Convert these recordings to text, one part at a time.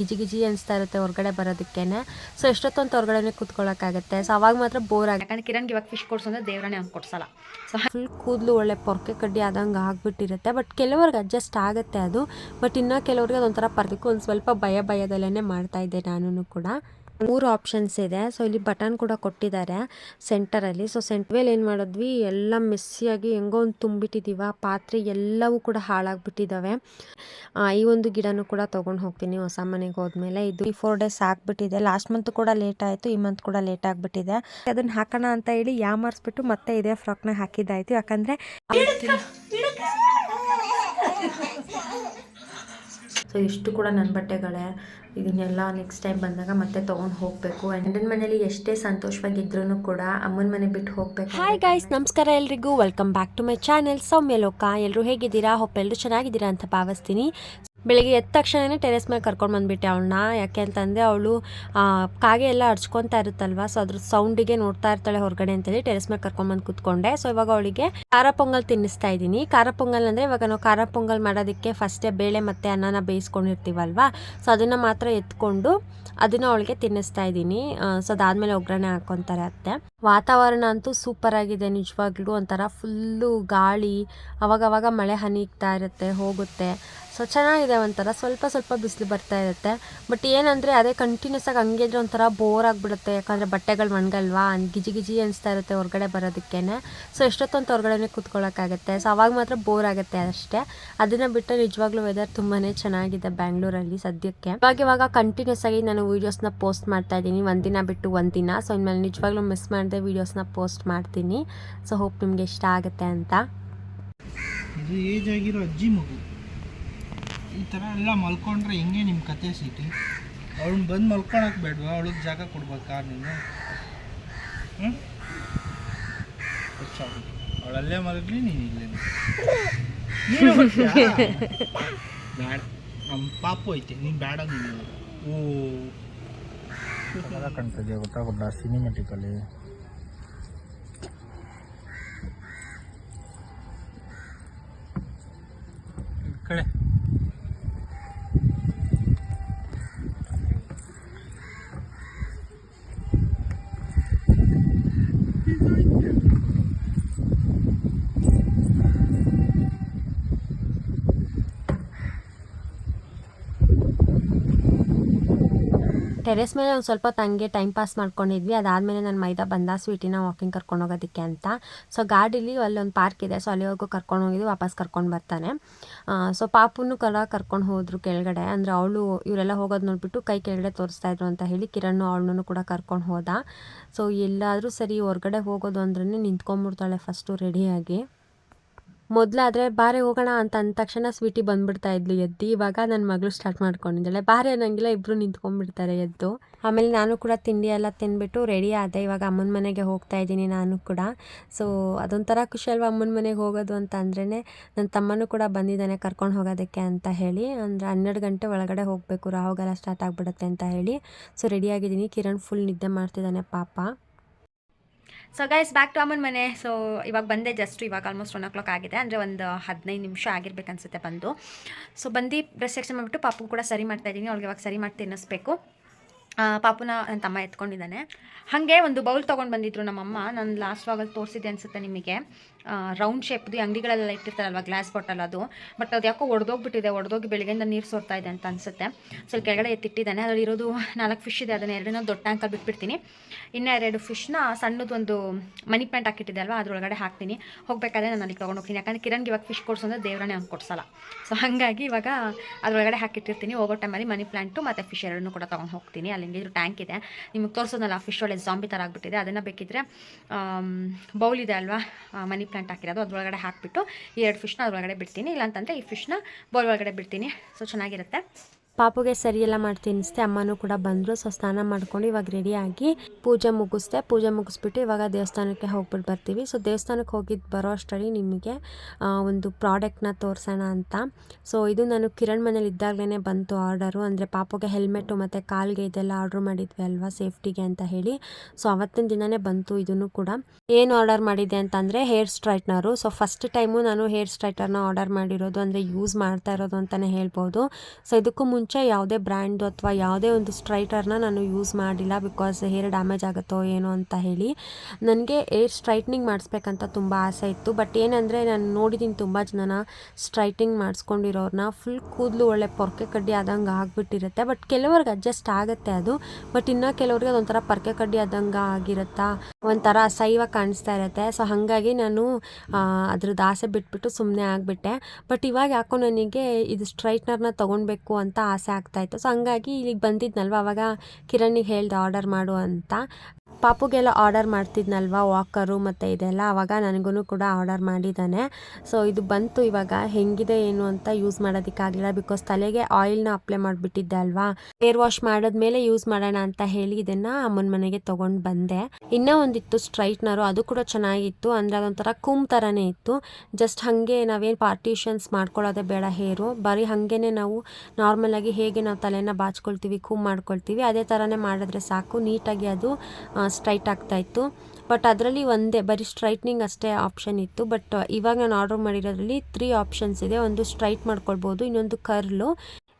ಗಿಜಿ ಗಿಜಿ ಅನಿಸ್ತಾ ಇರುತ್ತೆ ಹೊರಗಡೆ ಬರೋದಕ್ಕೇನೆ. ಸೊ ಎಷ್ಟೊತ್ತೊಂದು ಹೊರಗಡೆ ಕೂತ್ಕೊಳ್ಳೋಕ್ಕಾಗುತ್ತೆ ಸೊ ಅವಾಗ ಮಾತ್ರ ಬೋರ್ ಆಗುತ್ತೆ ಯಾಕಂದ್ರೆ ಕಿರಣ್ಗೆ ಇವಾಗ ಫಿಶ್ ಕೊಡ್ಸು ಅಂದ್ರೆ ದೇವ್ರನೇ ಅವ್ನು ಕೊಡ್ಸಲ್ಲ. ಸೊ ಫುಲ್ ಕೂದಲು ಒಳ್ಳೆ ಪೊರ್ಕೆ ಕಡ್ಡಿ ಆದಂಗೆ ಆಗ್ಬಿಟ್ಟಿರುತ್ತೆ. ಬಟ್ ಕೆಲವ್ರಿಗೆ ಅಡ್ಜಸ್ಟ್ ಆಗುತ್ತೆ ಅದು. ಬಟ್ ಇನ್ನೂ ಕೆಲವ್ರಿಗೆ ಅದೊಂಥರ ಪರ್ದಕ್ಕೂ ಒಂದು ಸ್ವಲ್ಪ ಭಯ ಭಯದಲ್ಲೇ ಮಾಡ್ತಾ ಇದ್ದೆ ನಾನು ಕೂಡ. ಮೂರು ಆಪ್ಷನ್ಸ್ ಇದೆ. ಸೊ ಇಲ್ಲಿ ಬಟನ್ ಕೂಡ ಕೊಟ್ಟಿದ್ದಾರೆ ಸೆಂಟರಲ್ಲಿ ಸೊ ಸೆಂಟ್ವೇಲ್ ಏನು ಮಾಡಿದ್ವಿ? ಎಲ್ಲ ಮೆಸ್ಸಿಯಾಗಿ ಹೆಂಗೋ ಒಂದು ತುಂಬಿಟ್ಟಿದ್ದೀವ ಪಾತ್ರೆ ಎಲ್ಲವೂ ಕೂಡ ಹಾಳಾಗ್ಬಿಟ್ಟಿದ್ದಾವೆ ಈ ಒಂದು ಗಿಡನೂ ಕೂಡ ತೊಗೊಂಡು ಹೋಗ್ತೀನಿ ಹೊಸ ಮನೆಗೆ ಹೋದ್ಮೇಲೆ. ಇದು ಈ ಫೋರ್ ಡೇಸ್ ಹಾಕ್ಬಿಟ್ಟಿದೆ ಲಾಸ್ಟ್ ಮಂತ್ ಕೂಡ ಲೇಟ್ ಆಯಿತು. ಈ ಮಂತ್ ಕೂಡ ಲೇಟ್ ಆಗಿಬಿಟ್ಟಿದೆ. ಅದನ್ನು ಹಾಕೋಣ ಅಂತ ಹೇಳಿ ಯಾಮಾರಿಸ್ಬಿಟ್ಟು ಮತ್ತೆ ಇದೇ ಫ್ರಾಕ್ನ ಹಾಕಿದ್ದಾಯಿತು. ಯಾಕಂದರೆ ಸೊ ಇಷ್ಟು ಕೂಡ ನನ್ನ ಬಟ್ಟೆಗಳೇ. ಇದನ್ನೆಲ್ಲ ನೆಕ್ಸ್ಟ್ ಟೈಮ್ ಬಂದಾಗ ಮತ್ತೆ ತೊಗೊಂಡು ಹೋಗಬೇಕು. ಗಂಡನ ಮನೇಲಿ ಎಷ್ಟೇ ಸಂತೋಷವಾಗಿದ್ರು ಕೂಡ ಅಮ್ಮನ ಮನೆ ಬಿಟ್ಟು ಹೋಗ್ಬೇಕು ಹಾಯ್ ಗಾಯ್ಸ್ ನಮಸ್ಕಾರ ಎಲ್ರಿಗೂ. Welcome back to my channel Soumya Loka. ಎಲ್ಲರೂ ಹೇಗಿದ್ದೀರಾ? ಹೋಪ್ ಎಲ್ಲರೂ ಚೆನ್ನಾಗಿದ್ದೀರಾ ಅಂತ ಭಾವಿಸ್ತೀನಿ. ಬೆಳಿಗ್ಗೆ ಎದ್ದ ತಕ್ಷಣನೇ ಟೆರೆಸ್ ಮೇಲೆ ಕರ್ಕೊಂಡು ಬಂದ್ಬಿಟ್ಟೆ ಅವಳನ್ನ ಯಾಕೆ ಅಂತಂದರೆ ಅವಳು ಕಾಗೆ ಎಲ್ಲ ಅರ್ಚ್ಕೊತಾ ಇರುತ್ತಲ್ವ, ಸೊ ಅದ್ರ ಸೌಂಡಿಗೆ ನೋಡ್ತಾ ಇರ್ತಾಳೆ ಹೊರಗಡೆ ಅಂತೇಳಿ ಟೆರೆಸ್ ಮೇಲೆ ಕರ್ಕೊಂಡು ಬಂದು ಕೂತ್ಕೊಂಡೆ. ಸೊ ಇವಾಗ ಅವಳಿಗೆ ಖಾರ ಪೊಂಗಲ್ ತಿನ್ನಿಸ್ತಾ ಇದ್ದೀನಿ. ಖಾರ ಪೊಂಗಲ್ ಅಂದರೆ ಇವಾಗ ನಾವು ಖಾರ ಪೊಂಗಲ್ ಮಾಡೋದಕ್ಕೆ ಫಸ್ಟೇ ಬೇಳೆ ಮತ್ತು ಅನ್ನನ ಬೇಯಿಸ್ಕೊಂಡಿರ್ತೀವಲ್ವ, ಸೊ ಅದನ್ನು ಮಾತ್ರ ಎತ್ಕೊಂಡು ಅದನ್ನು ಅವಳಿಗೆ ತಿನ್ನಿಸ್ತಾ ಇದ್ದೀನಿ. ಸೊ ಅದಾದಮೇಲೆ ಒಗ್ಗರಣೆ ಹಾಕ್ಕೊಂತಾರೆ ಅತ್ತೆ. ವಾತಾವರಣ ಅಂತೂ ಸೂಪರ್ ಆಗಿದೆ ನಿಜವಾಗ್ಲೂ, ಒಂಥರ ಫುಲ್ಲು ಗಾಳಿ, ಅವಾಗವಾಗ ಮಳೆ ಹನಿಗ್ತಾ ಇರುತ್ತೆ, ಹೋಗುತ್ತೆ. ಸೊ ಚೆನ್ನಾಗಿದೆ ಒಂಥರ. ಸ್ವಲ್ಪ ಸ್ವಲ್ಪ ಬಿಸಿಲು ಬರ್ತಾ ಇರುತ್ತೆ. ಬಟ್ ಏನಂದರೆ ಅದೇ ಕಂಟಿನ್ಯೂಸ್ ಆಗಿ ಹಂಗೆ ಇದ್ರೆ ಒಂಥರ ಬೋರ್ ಆಗಿಬಿಡುತ್ತೆ. ಯಾಕಂದರೆ ಬಟ್ಟೆಗಳು ಒಣಗಲ್ವಾ ಗಿಜಿ ಗಿಜಿ ಅನಿಸ್ತಾ ಇರುತ್ತೆ ಹೊರಗಡೆ ಬರೋದಕ್ಕೇನೆ. ಸೊ ಎಷ್ಟೊತ್ತಂತ ಹೊರಗಡೆ ಕೂತ್ಕೊಳ್ಳೋಕ್ಕಾಗುತ್ತೆ ಸೊ ಅವಾಗ ಮಾತ್ರ ಬೋರ್ ಆಗುತ್ತೆ ಅಷ್ಟೇ. ಅದನ್ನು ಬಿಟ್ಟರೆ ನಿಜವಾಗ್ಲೂ ವೆದರ್ ತುಂಬಾ ಚೆನ್ನಾಗಿದೆ ಬ್ಯಾಂಗ್ಳೂರಲ್ಲಿ ಸದ್ಯಕ್ಕೆ. ಇವಾಗ ಇವಾಗ ಕಂಟಿನ್ಯೂಸ್ ಆಗಿ ನಾನು ವೀಡಿಯೋಸ್ನ ಪೋಸ್ಟ್ ಮಾಡ್ತಾ ಇದ್ದೀನಿ. ಒಂದಿನ ಬಿಟ್ಟು ಒಂದಿನ. ಸೊ ಇನ್ಮೇಲೆ ನಿಜವಾಗ್ಲೂ ಮಿಸ್ ಮಾಡದೆ ವೀಡಿಯೋಸ್ನ ಪೋಸ್ಟ್ ಮಾಡ್ತೀನಿ. ಸೊ ಹೋಪ್ ನಿಮಗೆ ಇಷ್ಟ ಆಗುತ್ತೆ ಅಂತ. ಇದು ಏಜ್ ಆಗಿರೋ ಅಜ್ಜಿ ಮಗು. ಈ ಥರ ಎಲ್ಲ ಮಲ್ಕೊಂಡ್ರೆ ಹೆಂಗೆ ನಿಮ್ಮ ಕತೆ ಸಿಟಿ? ಅವ್ಳನ್ನ ಬಂದು ಮಲ್ಕೊಳಕ್ಕೆ ಬೇಡವಾ? ಅವಳಿಗೆ ಜಾಗ ಕೊಡ್ಬೇಕಾ ನೀನು ಹ್ಞೂ ಅವಳಲ್ಲೇ ಮಲಗಲಿ ನೀನು ಇಲ್ಲೇ ಬ್ಯಾಡ? ಬೇಡ ನಮ್ಮ ಪಾಪು ಐತೆ ನೀನು ಬೇಡ ನೀನು ಓ. ಕಾಣ್ತದೆ ಗೊತ್ತಾಗೋಲ್ಲ ಸಿನಿಮೆಟಿಕಲ್ಲಿ ಕಡೆ. ಟೆರೆಸ್ ಮೇಲೆ ಒಂದು ಸ್ವಲ್ಪ ತಂಗೆ ಟೈಮ್ ಪಾಸ್ ಮಾಡ್ಕೊಂಡಿದ್ವಿ. ಅದಾದಮೇಲೆ ನಾನು ಮೈದಾ ಬಂದ ಸ್ವೀಟಿನ ವಾಕಿಂಗ್ ಕರ್ಕೊಂಡು ಹೋಗೋದಕ್ಕೆ ಅಂತ. ಸೊ ಗಾಡೀಲಿ ಅಲ್ಲೊಂದು ಪಾರ್ಕ್ ಇದೆ. ಸೊ ಅಲ್ಲಿವರೆಗೂ ಕರ್ಕೊಂಡು ಹೋಗಿದ್ವಿ. ವಾಪಸ್ ಕರ್ಕೊಂಡು ಬರ್ತಾನೆ. ಸೊ ಪಾಪುನು ಕಲ ಕರ್ಕೊಂಡು ಹೋದ್ರು ಕೆಳಗಡೆ. ಅಂದರೆ ಅವಳು ಇವರೆಲ್ಲ ಹೋಗೋದು ನೋಡಿಬಿಟ್ಟು ಕೈ ಕೆಳಗಡೆ ತೋರಿಸ್ತಾ ಇದ್ರು ಅಂತ ಹೇಳಿ ಕಿರಣ್ ಅವಳನ್ನು ಕೂಡ ಕರ್ಕೊಂಡು ಹೋದ. ಸೊ ಎಲ್ಲಾದರೂ ಸರಿ ಹೊರಗಡೆ ಹೋಗೋದು ಅಂದ್ರೆ ನಿಂತ್ಕೊಂಡ್ಬಿಡ್ತಾಳೆ ಫಸ್ಟು ರೆಡಿಯಾಗಿ ಮೊದಲಾದರೆ ಬಾರೆ ಹೋಗೋಣ ಅಂತ ಅಂದ ತಕ್ಷಣ ಸ್ವೀಟಿ ಬಂದ್ಬಿಡ್ತಾ ಇದ್ಲು ಎದ್ದು. ಇವಾಗ ನನ್ನ ಮಗಳು ಸ್ಟಾರ್ಟ್ ಮಾಡ್ಕೊಂಡಿದ್ದಾಳೆ. ಬಾರೆ ಅನ್ನಂಗಿಲ್ಲ ಇಬ್ಬರು ನಿಂತ್ಕೊಂಡ್ಬಿಡ್ತಾರೆ ಎದ್ದು. ಆಮೇಲೆ ನಾನು ಕೂಡ ತಿಂಡಿ ಎಲ್ಲ ತಿನ್ಬಿಟ್ಟು ರೆಡಿ ಆದೆ. ಇವಾಗ ಅಮ್ಮನ ಮನೆಗೆ ಹೋಗ್ತಾ ಇದ್ದೀನಿ ನಾನು ಕೂಡ. ಸೊ ಅದೊಂಥರ ಖುಷಿ ಅಲ್ವಾ ಅಮ್ಮನ ಮನೆಗೆ ಹೋಗೋದು ಅಂತ ಅಂದ್ರೇ ನನ್ನ ತಮ್ಮನೂ ಕೂಡ ಬಂದಿದ್ದಾನೆ ಕರ್ಕೊಂಡು ಹೋಗೋದಕ್ಕೆ ಅಂತ ಹೇಳಿ. ಅಂದರೆ ಹನ್ನೆರಡು ಗಂಟೆ ಒಳಗಡೆ ಹೋಗಬೇಕು. ರಾಹುಗಾಲ ಸ್ಟಾರ್ಟ್ ಆಗಿಬಿಡುತ್ತೆ ಅಂತ ಹೇಳಿ. ಸೊ ರೆಡಿಯಾಗಿದ್ದೀನಿ ಕಿರಣ್ ಫುಲ್ ನಿದ್ದೆ ಮಾಡ್ತಿದ್ದಾನೆ ಪಾಪ. ಸೊ ಗೈಸ್ ಬ್ಯಾಕ್ ಟು ಅಮ್ಮನ ಮನೆ. ಸೊ ಇವಾಗ ಬಂದೆ ಜಸ್ಟ್ ಇವಾಗ ಆಲ್ಮೋಸ್ಟ್ ಒನ್ ಓ ಕ್ಲಾಕ್ ಆಗಿದೆ. ಅಂದರೆ ಒಂದು ಹದಿನೈದು ನಿಮಿಷ ಆಗಿರ್ಬೇಕು ಅನ್ಸುತ್ತೆ ಬಂದು. ಸೊ ಬಂದು ಡ್ರೆಸ್ ಸೆಕ್ಷನ್ ಮಾಡಿಬಿಟ್ಟು ಪಾಪು ಕೂಡ ಸರಿ ಮಾಡ್ತಾ ಇದ್ದೀನಿ. ಅವ್ಳಿಗೆ ಇವಾಗ ಸರಿ ಮಾಡಿ ತಿನ್ನಿಸ್ಬೇಕು ಪಾಪುನ ನನ್ನ ತಮ್ಮ ಎತ್ಕೊಂಡಿದ್ದಾನೆ. ಹಾಗೆ ಒಂದು ಬೌಲ್ ತೊಗೊಂಡು ಬಂದಿದ್ರು ನಮ್ಮಮ್ಮ. ನಾನು ಲಾಸ್ಟ್ ವಾಗಲ್ಲಿ ತೋರಿಸಿದ್ದೆ ಅನಿಸುತ್ತೆ ನಿಮಗೆ. ರೌಂಡ್ ಶೇಪ್ದು ಅಂಗಡಿಗಳೆಲ್ಲ ಇಟ್ಟಿರ್ತಾರಲ್ವ ಗ್ಲಾಸ್ ಬಾಟಲ್ ಅದು. ಬಟ್ ಅದು ಯಾಕೋ ಒಡೆದೋಗ್ಬಿಟ್ಟಿದೆ, ಒಡೆದೋಗಿ ಬೆಳಗ್ಗೆಯಿಂದ ನೀರು ಸೋರ್ತಾ ಇದೆ ಅಂತ ಅನಿಸುತ್ತೆ. ಸ್ವಲ್ಪ ಕೆಳಗಡೆ ಎತ್ತಿಟ್ಟಿದ್ದಾನೆ. ಅದರಲ್ಲಿ ಇರೋದು ನಾಲ್ಕು ಫಿಶ್ ಇದೆ. ಅದನ್ನು ಎರಡನ್ನೂ ದೊಡ್ಡ ಟ್ಯಾಂಕಲ್ಲಿ ಬಿಟ್ಬಿಡ್ತೀನಿ. ಇನ್ನೂ ಎರಡು ಫಿಶ್ನ ಸಣ್ಣದೊಂದು ಮನಿ ಪ್ಲಾಂಟ್ ಹಾಕಿಟ್ಟಿದೆ ಅಲ್ವಾ, ಅದ್ರೊಳಗಡೆ ಹಾಕ್ತೀನಿ. ಹೋಗಬೇಕಾದ್ರೆ ನಾನು ಅಲ್ಲಿಗೆ ತೊಗೊಂಡು ಹೋಗ್ತೀನಿ. ಯಾಕಂದರೆ ಕಿರಣ್ಗೆ ಇವಾಗ ಫಿಶ್ ಕೊಡ್ಸೋ ಅಂದರೆ ದೇವ್ರನೇ ಅವ್ನು ಕೊಡ್ಸಲ್ಲ. ಸೊ ಹಾಗಾಗಿ ಇವಾಗ ಅದರೊಳಗಡೆ ಹಾಕಿಟ್ಟಿರ್ತೀನಿ. ಹೋಗೋ ಟೈಮಲ್ಲಿ ಮನಿ ಪ್ಲಾಂಟು ಮತ್ತು ಫಿಶ್ ಎರಡನ್ನೂ ಕೂಡ ತೊಗೊಂಡು ಹೋಗ್ತೀನಿ. ಅಲ್ಲಿ ಹೆಂಗಿದ್ರು ಟ್ಯಾಂಕ್ ಇದೆ. ನಿಮಗೆ ತೋರಿಸೋದಲ್ಲ ಫಿಶ್ ಒಳ್ಳೆ ಜಾಂಬಿ ಥರ ಆಗಿಬಿಟ್ಟಿದೆ. ಅದನ್ನು ಬೇಕಿದ್ರೆ ಬೌಲ್ ಇದೆ ಅಲ್ವಾ ಮನಿ ಪ್ಲಾಂಟ್ ಹಾಕಿರೋದು, ಅದ್ರೊಳಗಡೆ ಹಾಕಿಬಿಟ್ಟು ಎರಡು ಫಿಶ್ನ ಅದ್ರೊಳಗಡೆ ಬಿಡ್ತೀನಿ. ಇಲ್ಲಾಂತಂದರೆ ಈ ಫಿಶ್ನ ಬೌಲ್ ಒಳಗಡೆ ಬಿಡ್ತೀನಿ. ಸೊ ಚೆನ್ನಾಗಿರುತ್ತೆ. ಪಾಪುಗೆ ಸರಿಯೆಲ್ಲ ಮಾಡಿ ತಿನ್ನಿಸ್ದೆ, ಅಮ್ಮನೂ ಕೂಡ ಬಂದರು. ಸೊ, ಸ್ನಾನ ಮಾಡ್ಕೊಂಡು ಇವಾಗ ರೆಡಿಯಾಗಿ ಪೂಜೆ ಮುಗಿಸ್ದೆ. ಪೂಜೆ ಮುಗಿಸ್ಬಿಟ್ಟು ಇವಾಗ ದೇವಸ್ಥಾನಕ್ಕೆ ಹೋಗ್ಬಿಟ್ಟು ಬರ್ತೀವಿ. ಸೊ, ದೇವಸ್ಥಾನಕ್ಕೆ ಹೋಗಿದ್ದು ಬರೋ ಅಷ್ಟರಲ್ಲಿ ನಿಮಗೆ ಒಂದು ಪ್ರಾಡಕ್ಟ್ನ ತೋರಿಸೋಣ ಅಂತ. ಸೊ, ಇದು ನಾನು ಕಿರಣ್ ಮನೇಲಿ ಇದ್ದಾಗಲೇ ಬಂತು ಆರ್ಡರು. ಅಂದರೆ ಪಾಪುಗೆ ಹೆಲ್ಮೆಟ್ಟು ಮತ್ತು ಕಾಲ್ಗೆ ಇದೆಲ್ಲ ಆರ್ಡ್ರ್ ಮಾಡಿದ್ವಿ ಅಲ್ವಾ ಸೇಫ್ಟಿಗೆ ಅಂತ ಹೇಳಿ. ಸೊ, ಅವತ್ತಿನ ದಿನವೇ ಬಂತು ಇದನ್ನು ಕೂಡ. ಏನು ಆರ್ಡರ್ ಮಾಡಿದೆ ಅಂತಂದರೆ hair straightener so first time ನಾನು ಹೇರ್ ಸ್ಟ್ರೈಟರ್ನ ಆರ್ಡರ್ ಮಾಡಿರೋದು ಅಂದರೆ ಯೂಸ್ ಮಾಡ್ತಾ ಇರೋದು ಅಂತಲೇ ಹೇಳ್ಬೋದು. ಸೊ, ಇದಕ್ಕೂ ಮುಂಚೆ ಮುಂಚೆ ಯಾವುದೇ ಬ್ರ್ಯಾಂಡು ಅಥವಾ ಯಾವುದೇ ಒಂದು ಸ್ಟ್ರೈಟರ್ನ ನಾನು ಯೂಸ್ ಮಾಡಿಲ್ಲ ಬಿಕಾಸ್ ಹೇರ್ ಡ್ಯಾಮೇಜ್ ಆಗುತ್ತೋ ಏನೋ ಅಂತ ಹೇಳಿ. ನನಗೆ ಏರ್ ಸ್ಟ್ರೈಟ್ನಿಂಗ್ ಮಾಡಿಸ್ಬೇಕಂತ ತುಂಬ ಆಸೆ ಇತ್ತು. ಬಟ್ ಏನಂದರೆ ನಾನು ನೋಡಿದ್ದೀನಿ ತುಂಬ ಜನನ ಸ್ಟ್ರೈಟಿಂಗ್ ಮಾಡಿಸ್ಕೊಂಡಿರೋರನ್ನ ಫುಲ್ ಕೂದಲು ಒಳ್ಳೆ ಪೊರ್ಕೆ ಕಡ್ಡಿ ಆದಂಗೆ ಆಗಿಬಿಟ್ಟಿರುತ್ತೆ. ಬಟ್ ಕೆಲವ್ರಿಗೆ ಅಡ್ಜಸ್ಟ್ ಆಗುತ್ತೆ ಅದು. ಬಟ್ ಇನ್ನು ಕೆಲವ್ರಿಗೆ ಅದೊಂಥರ ಪೊರ್ಕೆ ಕಡ್ಡಿ ಆದಂಗೆ ಆಗಿರುತ್ತಾ? ಒಂಥರ ಅಸಹ್ಯವಾಗಿ ಕಾಣಿಸ್ತಾ ಇರುತ್ತೆ. ಸೊ ಹಾಗಾಗಿ ನಾನು ಅದ್ರದ್ದು ಆಸೆ ಬಿಟ್ಬಿಟ್ಟು ಸುಮ್ಮನೆ ಆಗಿಬಿಟ್ಟೆ. ಬಟ್ ಇವಾಗ ಯಾಕೋ ನನಗೆ ಇದು ಸ್ಟ್ರೈಟ್ನರ್ನ ತೊಗೊಳ್ಬೇಕು ಅಂತ ಆಸೆ ಆಗ್ತಾಯಿತ್ತು ಸೊ ಹಂಗಾಗಿ ಇಲ್ಲಿಗೆ ಬಂದಿದ್ನಲ್ವ? ಅವಾಗ ಕಿರಣಿಗೆ ಹೇಳ್ದೆ ಆರ್ಡರ್ ಮಾಡು ಅಂತ. ಪಾಪುಗೆಲ್ಲ ಆರ್ಡರ್ ಮಾಡ್ತಿದ್ನಲ್ವ ವಾಕರು ಮತ್ತು ಇದೆಲ್ಲ ಆವಾಗ ನನಗೂ ಕೂಡ ಆರ್ಡರ್ ಮಾಡಿದ್ದಾನೆ. ಸೊ ಇದು ಬಂತು ಇವಾಗ, ಹೆಂಗಿದೆ ಏನು ಅಂತ ಯೂಸ್ ಮಾಡೋದಕ್ಕಾಗಲಿಲ್ಲ ಬಿಕಾಸ್ ತಲೆಗೆ ಆಯಿಲ್ನ ಅಪ್ಲೈ ಮಾಡಿಬಿಟ್ಟಿದ್ದೆ ಅಲ್ವಾ. ಹೇರ್ ವಾಶ್ ಮಾಡಿದ್ಮೇಲೆ ಯೂಸ್ ಮಾಡೋಣ ಅಂತ ಹೇಳಿ ಇದನ್ನು ಅಮ್ಮನ ಮನೆಗೆ ತೊಗೊಂಡು ಬಂದೆ. ಇನ್ನೂ ಒಂದಿತ್ತು ಸ್ಟ್ರೈಟ್ನರು ಅದು ಕೂಡ ಚೆನ್ನಾಗಿತ್ತು. ಅಂದರೆ ಅದೊಂಥರ ಕೂಮ್ ಥರನೇ ಇತ್ತು. ಜಸ್ಟ್ ಹಾಗೆ ನಾವೇನು ಪಾರ್ಟಿಷನ್ಸ್ ಮಾಡ್ಕೊಳ್ಳೋದೇ ಬೇಡ ಹೇರು. ಬರೀ ಹಾಗೇನೆ ನಾವು ನಾರ್ಮಲಾಗಿ ಹೇಗೆ ನಾವು ತಲೆನ ಬಾಚ್ಕೊಳ್ತೀವಿ ಕೂಮ್ ಮಾಡ್ಕೊಳ್ತೀವಿ, ಅದೇ ಥರನೇ ಮಾಡಿದ್ರೆ ಸಾಕು. ನೀಟಾಗಿ ಅದು ಸ್ಟ್ರೈಟ್ ಆಗ್ತಾಯಿತ್ತು ಬಟ್ ಅದರಲ್ಲಿ ಒಂದೇ, ಬರೀ ಸ್ಟ್ರೈಟ್ನಿಂಗ್ ಅಷ್ಟೇ ಆಪ್ಷನ್ ಇತ್ತು. ಬಟ್ ಇವಾಗ ನಾನು ಆರ್ಡರ್ ಮಾಡಿರೋದ್ರಲ್ಲಿ ತ್ರೀ ಆಪ್ಷನ್ಸ್ ಇದೆ. ಒಂದು ಸ್ಟ್ರೈಟ್ ಮಾಡ್ಕೊಳ್ಬೋದು, ಇನ್ನೊಂದು ಕರ್ಲು,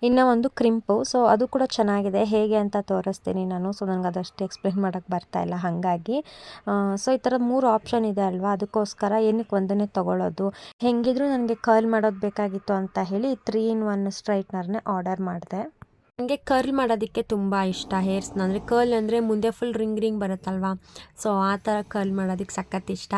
ಇನ್ನು ಒಂದು ಕ್ರಿಂಪು. ಸೊ ಅದು ಕೂಡ ಚೆನ್ನಾಗಿದೆ. ಹೇಗೆ ಅಂತ ತೋರಿಸ್ತೀನಿ ನಾನು. ಸೊ ನನಗೆ ಅದಷ್ಟು ಎಕ್ಸ್ಪ್ಲೇನ್ ಮಾಡೋಕ್ಕೆ ಬರ್ತಾ ಇಲ್ಲ ಹಾಗಾಗಿ. ಸೊ ಈ ಥರ ಮೂರು ಆಪ್ಷನ್ ಇದೆ ಅಲ್ವಾ? ಅದಕ್ಕೋಸ್ಕರ ಏನಕ್ಕೆ ಒಂದನ್ನೇ ತೊಗೊಳ್ಳೋದು ಹೆಂಗಿದ್ರು ನನಗೆ ಕರ್ಲ್ ಮಾಡೋದು ಬೇಕಾಗಿತ್ತು ಅಂತ ಹೇಳಿ ತ್ರೀ ಇನ್ ಒನ್ ಸ್ಟ್ರೈಟ್ನರ್ನೇ ಆರ್ಡರ್ ಮಾಡಿದೆ. ನನಗೆ ಕರ್ಲ್ ಮಾಡೋದಕ್ಕೆ ತುಂಬ ಇಷ್ಟ. ಹೇರ್ಸ್ನ ಅಂದರೆ ಕರ್ಲ್ ಅಂದರೆ ಮುಂದೆ ಫುಲ್ ರಿಂಗ್ ರಿಂಗ್ ಬರುತ್ತಲ್ವಾ? ಸೊ ಆ ಥರ ಕರ್ಲ್ ಮಾಡೋದಕ್ಕೆ ಸಖತ್ ಇಷ್ಟ.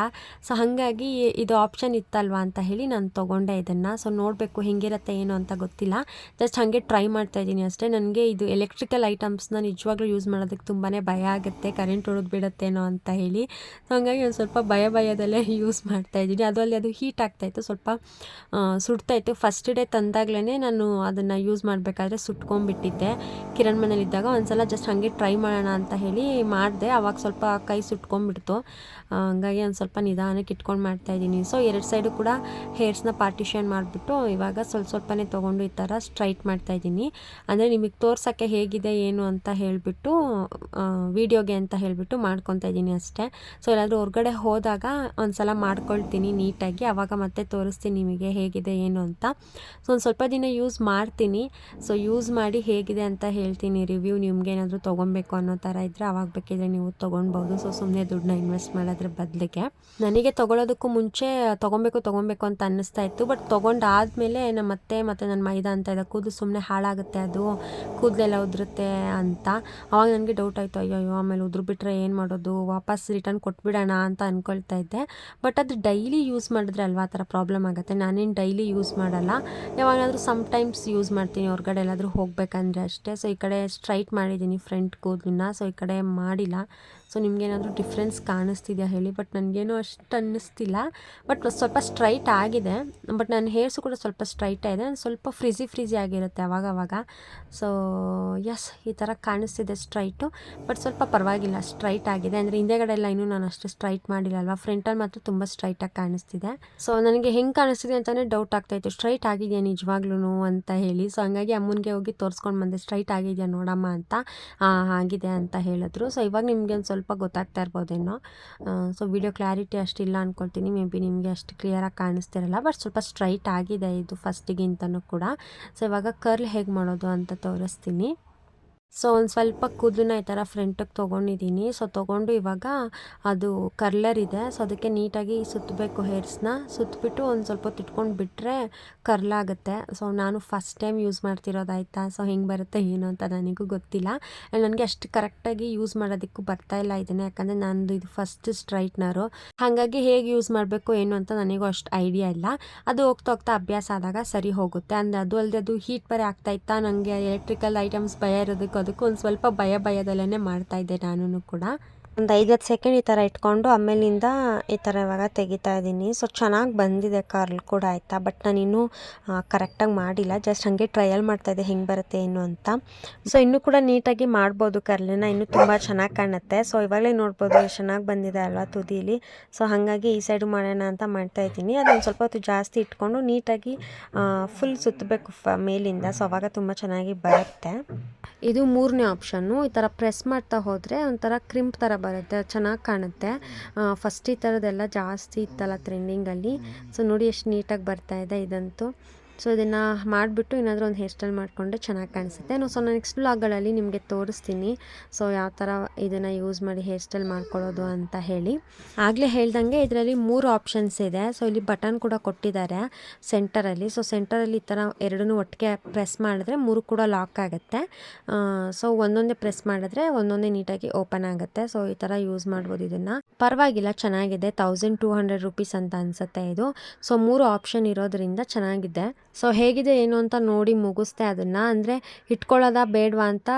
ಸೊ ಹಾಗಾಗಿ ಇದು ಆಪ್ಷನ್ ಇತ್ತಲ್ವಾ ಅಂತ ಹೇಳಿ ನಾನು ತೊಗೊಂಡೆ ಇದನ್ನು. ಸೊ ನೋಡಬೇಕು ಹೆಂಗಿರುತ್ತೆ ಏನು ಅಂತ ಗೊತ್ತಿಲ್ಲ. ಜಸ್ಟ್ ಹಾಗೆ ಟ್ರೈ ಮಾಡ್ತಾ ಇದ್ದೀನಿ ಅಷ್ಟೇ. ನನಗೆ ಇದು ಎಲೆಕ್ಟ್ರಿಕಲ್ ಐಟಮ್ಸ್ನ ನಿಜವಾಗ್ಲೂ ಯೂಸ್ ಮಾಡೋದಕ್ಕೆ ತುಂಬಾ ಭಯ ಆಗುತ್ತೆ. ಕರೆಂಟ್ ಹೊಡೆದು ಬಿಡುತ್ತೇನೋ ಅಂತ ಹೇಳಿ. ಸೊ ಹಾಗಾಗಿ ಒಂದು ಸ್ವಲ್ಪ ಭಯ ಭಯದಲ್ಲೇ ಯೂಸ್ ಮಾಡ್ತಾ ಇದ್ದೀನಿ. ಅದು ಅಲ್ಲಿ ಅದು ಹೀಟ್ ಆಗ್ತಾಯಿತ್ತು ಸ್ವಲ್ಪ ಸುಡ್ತಾ ಇತ್ತು. ಫಸ್ಟ್ ಡೇ ತಂದಾಗಲೇ ನಾನು ಅದನ್ನು ಯೂಸ್ ಮಾಡಬೇಕಾದ್ರೆ ಸುಟ್ಕೊಂಡ್ಬಿಟ್ಟಿದ್ದೆ. ಕಿರಣ್ ಮನೇಲಿದ್ದಾಗ ಒಂದ್ಸಲ ಜಸ್ಟ್ ಹಾಗೆ ಟ್ರೈ ಮಾಡೋಣ ಅಂತ ಹೇಳಿ ಮಾಡಿದೆ. ಅವಾಗ ಸ್ವಲ್ಪ ಕೈ ಸುಟ್ಕೊಂಡ್ಬಿಡ್ತು. ಹಂಗಾಗಿ ಒಂದು ಸ್ವಲ್ಪ ನಿಧಾನಕ್ಕೆ ಇಟ್ಕೊಂಡು ಮಾಡ್ತಾ ಇದ್ದೀನಿ. ಸೊ ಎರಡು ಸೈಡು ಕೂಡ ಹೇರ್ಸ್ನ ಪಾರ್ಟಿಷನ್ ಮಾಡಿಬಿಟ್ಟು ಇವಾಗ ಸ್ವಲ್ಪ ಸ್ವಲ್ಪನೇ ತೊಗೊಂಡು ಈ ಥರ ಸ್ಟ್ರೈಟ್ ಮಾಡ್ತಾ ಇದ್ದೀನಿ. ಅಂದರೆ ನಿಮಗೆ ತೋರ್ಸೋಕ್ಕೆ ಹೇಗಿದೆ, ಏನು ಅಂತ ಹೇಳಿಬಿಟ್ಟು ವೀಡಿಯೋಗೆ ಅಂತ ಹೇಳಿಬಿಟ್ಟು ಮಾಡ್ಕೊತಾ ಇದ್ದೀನಿ ಅಷ್ಟೇ. ಸೊ ಎಲ್ಲಾದರೂ ಹೊರಗಡೆ ಹೋದಾಗ ಒಂದು ಸಲ ಮಾಡ್ಕೊಳ್ತೀನಿ ನೀಟಾಗಿ. ಆವಾಗ ಮತ್ತೆ ತೋರಿಸ್ತೀನಿ ನಿಮಗೆ ಹೇಗಿದೆ, ಏನು ಅಂತ. ಸೊ ಒಂದು ಸ್ವಲ್ಪ ದಿನ ಯೂಸ್ ಮಾಡ್ತೀನಿ. ಸೊ ಯೂಸ್ ಮಾಡಿ ಹೇಗಿದೆ ಅಂತ ಹೇಳ್ತೀನಿ. ರಿವ್ಯೂ ನಿಮ್ಗೆ ಏನಾದರೂ ತೊಗೊಬೇಕು ಅನ್ನೋ ಥರ ಇದ್ದರೆ ಅವಾಗ ಬೇಕಿದ್ರೆ ನೀವು ತೊಗೊಳ್ಬೋದು ಸೊ ಸುಮ್ಮನೆ ದುಡ್ಡನ್ನ ಇನ್ವೆಸ್ಟ್ ಮಾಡೋದ್ರ ಬದಲಿಗೆ. ನನಗೆ ತೊಗೊಳೋದಕ್ಕೂ ಮುಂಚೆ, ತೊಗೊಬೇಕು ತೊಗೊಬೇಕು ಅಂತ ಅನ್ನಿಸ್ತಾ ಇತ್ತು. ಬಟ್ ತೊಗೊಂಡಾದ್ಮೇಲೆ ನಮ್ಮ ಅತ್ತೆ ಮತ್ತು ನನ್ನ ಮೈದಾ ಅಂತ ಇದೆ ಕೂದಲು ಸುಮ್ಮನೆ ಹಾಳಾಗುತ್ತೆ ಅದು. ಕೂದಲೆಲ್ಲ ಉದುರುತ್ತೆ ಅಂತ. ಅವಾಗ ನನಗೆ ಡೌಟ್ ಆಯಿತು ಅಯ್ಯೋ ಅಯ್ಯೋ ಆಮೇಲೆ ಉದುರು ಬಿಟ್ಟರೆ ಏನು ಮಾಡೋದು? ವಾಪಸ್ ರಿಟರ್ನ್ ಕೊಟ್ಬಿಡೋಣ ಅಂತ ಅಂದ್ಕೊಳ್ತಾ ಇದ್ದೆ. ಬಟ್ ಅದು ಡೈಲಿ ಯೂಸ್ ಮಾಡಿದ್ರೆ ಅಲ್ವಾ ಆ ಥರ ಪ್ರಾಬ್ಲಮ್ ಆಗುತ್ತೆ. ನಾನೇನು ಡೈಲಿ ಯೂಸ್ ಮಾಡಲ್ಲ. ಯಾವಾಗಾದರೂ ಸಮ್ಟೈಮ್ಸ್ ಯೂಸ್ ಮಾಡ್ತೀನಿ. ಹೊರಗಡೆ ಎಲ್ಲಾದರೂ ಹೋಗಬೇಕಂದ್ರೆ ಅಷ್ಟೇ. ಸೊ ಈ ಕಡೆ ಸ್ಟ್ರೈಟ್ ಮಾಡಿದ್ದೀನಿ ಫ್ರಂಟ್ ಕೂದಲನ್ನ. ಸೊ ಈ ಕಡೆ ಮಾಡಿಲ್ಲ. ಸೊ ನಿಮಗೇನಾದರೂ ಡಿಫ್ರೆನ್ಸ್ ಕಾಣಿಸ್ತಿದೆಯಾ ಹೇಳಿ? ಬಟ್ ನನಗೇನು ಅಷ್ಟು ಅನ್ನಿಸ್ತಿಲ್ಲ. ಬಟ್ ಸ್ವಲ್ಪ ಸ್ಟ್ರೈಟ್ ಆಗಿದೆ. ಬಟ್ ನನ್ನ ಹೇರ್ಸು ಕೂಡ ಸ್ವಲ್ಪ ಸ್ಟ್ರೈಟ್ ಇದೆ ಸ್ವಲ್ಪ ಫ್ರಿಜಿ ಫ್ರಿಜಿ ಆಗಿರುತ್ತೆ ಅವಾಗ ಅವಾಗ. ಸೊ ಎಸ್ ಈ ಥರ ಕಾಣಿಸ್ತಿದೆ ಸ್ಟ್ರೈಟು ಬಟ್ ಸ್ವಲ್ಪ ಪರವಾಗಿಲ್ಲ ಸ್ಟ್ರೈಟ್ ಆಗಿದೆ. ಅಂದರೆ ಹಿಂದೆಗಡೆ ಎಲ್ಲ ಇನ್ನೂ ನಾನು ಅಷ್ಟು ಸ್ಟ್ರೈಟ್ ಮಾಡಿಲ್ಲ ಅಲ್ವಾ? ಫ್ರಂಟಲ್ಲಿ ಮಾತ್ರ ತುಂಬ ಸ್ಟ್ರೈಟಾಗಿ ಕಾಣಿಸ್ತಿದೆ. ಸೊ ನನಗೆ ಹೆಂಗೆ ಕಾಣಿಸ್ತಿದೆ ಅಂತಲೇ ಡೌಟ್ ಆಗ್ತಾಯಿತ್ತು ಸ್ಟ್ರೈಟ್ ಆಗಿದೆಯಾ ನಿಜವಾಗ್ಲೂ ಅಂತ ಹೇಳಿ. ಸೊ ಹಂಗಾಗಿ ಅಮ್ಮನಿಗೆ ಹೋಗಿ ತೋರಿಸ್ಕೊಂಡು ಬಂದೆ. ಸ್ಟ್ರೈಟ್ ಆಗಿದೆಯಾ ನೋಡಮ್ಮ ಅಂತ. "ಆ, ಆಗಿದೆ ಅಂತ ಹೇಳಿದ್ರು. ಸೊ ಇವಾಗ ನಿಮಗೆ ಒಂದು ಸ್ವಲ್ಪ ಗೊತ್ತಾಗ್ತಾ ಇರ್ಬೋದೇನೋ ಸೊ ವಿಡಿಯೋ ಕ್ಲಾರಿಟಿ ಅಷ್ಟಿಲ್ಲ ಅಂದ್ಕೊಳ್ತೀನಿ ಮೇ ಬಿ ನಿಮಗೆ ಅಷ್ಟು ಕ್ಲಿಯರಾಗಿ ಕಾಣಿಸ್ತಿರಲ್ಲ ಬಟ್ ಸ್ವಲ್ಪ ಸ್ಟ್ರೈಟ್ ಆಗಿದೆ ಇದು ಫಸ್ಟಿಗಿಂತನೂ ಕೂಡ. ಸೊ ಇವಾಗ ಕರ್ಲ್ ಹೇಗೆ ಮಾಡೋದು ಅಂತ ತೋರಿಸ್ತೀನಿ. ಸೊ ಒಂದು ಸ್ವಲ್ಪ ಕೂದಲನ್ನ ಈ ಥರ ಫ್ರಂಟಿಗೆ ತೊಗೊಂಡಿದ್ದೀನಿ ಸೊ ತೊಗೊಂಡು ಇವಾಗ ಅದು ಕರ್ಲರ್ ಇದೆ. ಸೊ ಅದಕ್ಕೆ ನೀಟಾಗಿ ಸುತ್ತಬೇಕು ಹೇರ್ಸ್ನ ಸುತ್ತಬಿಟ್ಟು ಒಂದು ಸ್ವಲ್ಪ ಹೊತ್ತು ಇಟ್ಕೊಂಡು ಬಿಟ್ಟರೆ ಕರ್ಲಾಗುತ್ತೆ ಸೊ ನಾನು ಫಸ್ಟ್ ಟೈಮ್ ಯೂಸ್ ಮಾಡ್ತಿರೋದಾಯ್ತಾ ಸೊ ಹೆಂಗೆ ಬರುತ್ತೆ ಏನು ಅಂತ ನನಗೂ ಗೊತ್ತಿಲ್ಲ. ಆ್ಯಂಡ್ ನನಗೆ ಅಷ್ಟು ಕರೆಕ್ಟಾಗಿ ಯೂಸ್ ಮಾಡೋದಕ್ಕೂ ಬರ್ತಾ ಇಲ್ಲ ಇದನ್ನು. ಯಾಕಂದರೆ ನಂದು ಇದು ಫಸ್ಟ್ ಸ್ಟ್ರೈಟ್ನರು ಹಾಗಾಗಿ ಹೇಗೆ ಯೂಸ್ ಮಾಡಬೇಕು ಏನು ಅಂತ ನನಗೂ ಅಷ್ಟು ಐಡಿಯಾ ಇಲ್ಲ. ಅದು ಹೋಗ್ತಾ ಹೋಗ್ತಾ ಅಭ್ಯಾಸ ಆದಾಗ ಸರಿ ಹೋಗುತ್ತೆ. ಅಂದರೆ ಅದು ಅಲ್ಲದೆ ಅದು ಹೀಟ್ ಬರೆ ಆಗ್ತಾ ಇತ್ತಾ? ನನಗೆ ಎಲೆಕ್ಟ್ರಿಕಲ್ ಐಟಮ್ಸ್ ಭಯ ಇರೋದಕ್ಕೂ ಅದಕ್ಕೂ ಒಂದು ಸ್ವಲ್ಪ ಭಯ ಭಯದಲ್ಲೇ ಮಾಡ್ತಾ ಇದ್ದೆ ನಾನು ಕೂಡ. ಒಂದು ಐದತ್ತು ಸೆಕೆಂಡ್ ಈ ಥರ ಇಟ್ಕೊಂಡು ಆಮೇಲಿಂದ ಈ ಥರ ಇವಾಗ ತೆಗಿತಾ ಇದ್ದೀನಿ. ಸೊ ಚೆನ್ನಾಗಿ ಬಂದಿದೆ ಕರ್ಲ್ ಕೂಡ ಆಯಿತಾ ಬಟ್ ನಾನು ಇನ್ನೂ ಕರೆಕ್ಟಾಗಿ ಮಾಡಿಲ್ಲ. ಜಸ್ಟ್ ಹಾಗೆ ಟ್ರಯಲ್ ಮಾಡ್ತಾಯಿದ್ದೆ ಹೆಂಗೆ ಬರುತ್ತೆ ಏನು ಅಂತ. ಸೊ ಇನ್ನೂ ಕೂಡ ನೀಟಾಗಿ ಮಾಡ್ಬೋದು ಕರ್ಲನ್ನ ಇನ್ನೂ ತುಂಬ ಚೆನ್ನಾಗಿ ಕಾಣುತ್ತೆ. ಸೊ ಇವಾಗಲೇ ನೋಡ್ಬೋದು ಚೆನ್ನಾಗಿ ಬಂದಿದೆ ಅಲ್ವಾ ತುದಿಲಿ. ಸೊ ಹಾಗಾಗಿ ಈ ಸೈಡು ಮಾಡೋಣ ಅಂತ ಮಾಡ್ತಾ ಇದ್ದೀನಿ. ಅದೊಂದು ಸ್ವಲ್ಪ ಹೊತ್ತು ಜಾಸ್ತಿ ಇಟ್ಕೊಂಡು ನೀಟಾಗಿ ಫುಲ್ ಸುತ್ತಬೇಕು ಮೇಲಿಂದ. ಸೊ ಅವಾಗ ತುಂಬ ಚೆನ್ನಾಗಿ ಬರುತ್ತೆ. ಇದು ಮೂರನೇ ಆಪ್ಷನ್ನು ಈ ಥರ ಪ್ರೆಸ್ ಮಾಡ್ತಾ ಹೋದರೆ ಒಂಥರ ಕ್ರಿಂಪ್ ಥರ ಬರುತ್ತೆ, ಚೆನ್ನಾಗಿ ಕಾಣುತ್ತೆ. ಫಸ್ಟ್ ಈ ಥರದ್ದೆಲ್ಲ ಜಾಸ್ತಿ ಇತ್ತಲ್ಲ ಟ್ರೆಂಡಿಂಗಲ್ಲಿ ಸೊ ನೋಡಿ ಎಷ್ಟು ನೀಟಾಗಿ ಬರ್ತಾ ಇದೆ ಇದಂತೂ. ಸೊ ಇದನ್ನು ಮಾಡಿಬಿಟ್ಟು ಏನಾದರೂ ಒಂದು ಹೇರ್ ಸ್ಟೈಲ್ ಮಾಡಿಕೊಂಡ್ರೆ ಚೆನ್ನಾಗಿ ಕಾಣಿಸುತ್ತೆ. ನಾನು ಸೊ ನೆಕ್ಸ್ಟ್ ಬ್ಲಾಗ್ಗಳಲ್ಲಿ ನಿಮಗೆ ತೋರಿಸ್ತೀನಿ. ಸೊ ಯಾವ ಥರ ಇದನ್ನು ಯೂಸ್ ಮಾಡಿ ಹೇರ್ ಸ್ಟೈಲ್ ಮಾಡ್ಕೊಳ್ಳೋದು ಅಂತ ಹೇಳಿ. ಆಗಲೇ ಹೇಳ್ದಂಗೆ ಇದರಲ್ಲಿ ಮೂರು ಆಪ್ಷನ್ಸ್ ಇದೆ. ಸೊ ಇಲ್ಲಿ ಬಟನ್ ಕೂಡ ಕೊಟ್ಟಿದ್ದಾರೆ ಸೆಂಟರಲ್ಲಿ ಸೊ ಸೆಂಟರಲ್ಲಿ ಈ ಥರ ಎರಡನ್ನೂ ಒಟ್ಟಿಗೆ ಪ್ರೆಸ್ ಮಾಡಿದ್ರೆ ಮೂರು ಕೂಡ ಲಾಕ್ ಆಗುತ್ತೆ. ಸೊ ಒಂದೊಂದೇ ಪ್ರೆಸ್ ಮಾಡಿದ್ರೆ ಒಂದೊಂದೇ ನೀಟಾಗಿ ಓಪನ್ ಆಗುತ್ತೆ. ಸೊ ಈ ಥರ ಯೂಸ್ ಮಾಡ್ಬೋದು ಇದನ್ನು. ಪರವಾಗಿಲ್ಲ, ಚೆನ್ನಾಗಿದೆ. ತೌಸಂಡ್ ಟೂ ಹಂಡ್ರೆಡ್ ರುಪೀಸ್ ಅಂತ ಅನಿಸುತ್ತೆ ಇದು. ಸೊ ಮೂರು ಆಪ್ಷನ್ ಇರೋದ್ರಿಂದ ಚೆನ್ನಾಗಿದೆ. ಸೊ ಹೇಗಿದೆ ಏನು ಅಂತ ನೋಡಿ ಮುಗಿಸ್ದೆ ಅದನ್ನು. ಅಂದರೆ ಇಟ್ಕೊಳ್ಳೋದಾ ಬೇಡವಾ ಅಂತ